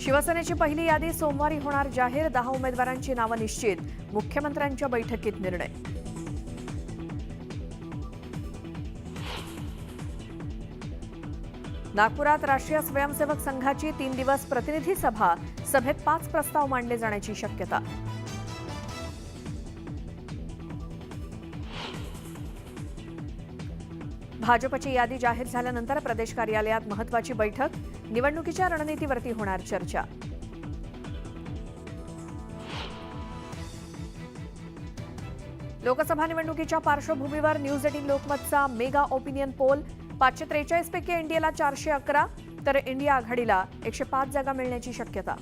शिवसेनेची पहिली यादी सोमवारी होणार जाहीर दहा उमेदवारांची नावं निश्चित मुख्यमंत्र्यांच्या बैठकीत निर्णय. नागपुरात राष्ट्रीय स्वयंसेवक संघाची तीन दिवस प्रतिनिधी सभा सभेत पाच प्रस्ताव मांडले जाण्याची शक्यता. भाजपची यादी जाहीर झाल्यानंतर प्रदेश कार्यालयात महत्वाची बैठक निवडणुकीच्या रणनीतीवरती होणार चर्चा. लोकसभा निवडणुकीच्या पार्श्वभूमीवर न्यूज एटीन लोकमतचा मेगा ओपिनियन पोल. पाचशे त्रेचाळीस पैकी एनडीएला चारशे अकरा तर इंडिया आघाडीला एकशे पाच जागा मिळण्याची शक्यता.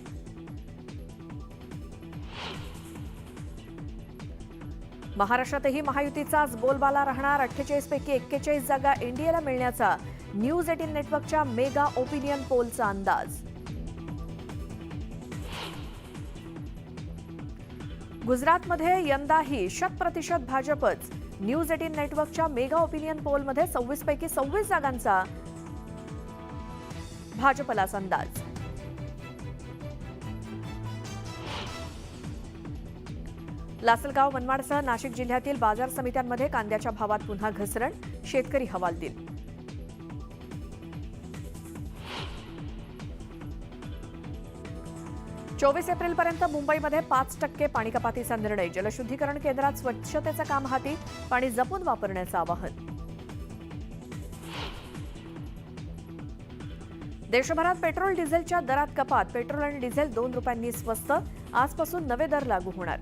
महाराष्ट्रातही महायुतीचाच बोलबाला राहणार. अठ्ठेचाळीसपैकी एक्केचाळीस जागा एनडीएला मिळण्याचा न्यूज एटीन नेटवर्कच्या मेगा ओपिनियन पोलचा अंदाज. गुजरातमध्ये यंदाही शत प्रतिशत भाजपच न्यूज एटीन नेटवर्कच्या मेगा ओपिनियन पोलमध्ये सव्वीसपैकी सव्वीस जागांचा भाजपलाच अंदाज. लासलगाव मनमाडसह नाशिक जिल्ह्यातील बाजार समित्यांमध्ये कांद्याच्या भावात पुन्हा घसरण शेतकरी हवालदिल चोवीस एप्रिलपर्यंत मुंबईमध्ये पाच टक्के पाणी कपातीचा निर्णय. जलशुद्धीकरण केंद्रात स्वच्छतेचं काम हाती पाणी जपून वापरण्याचं आवाहन. देशभरात पेट्रोल डिझेलच्या दरात कपात. पेट्रोल आणि डिझेल दोन रुपयांनी स्वस्त आजपासून नवे दर लागू होणार.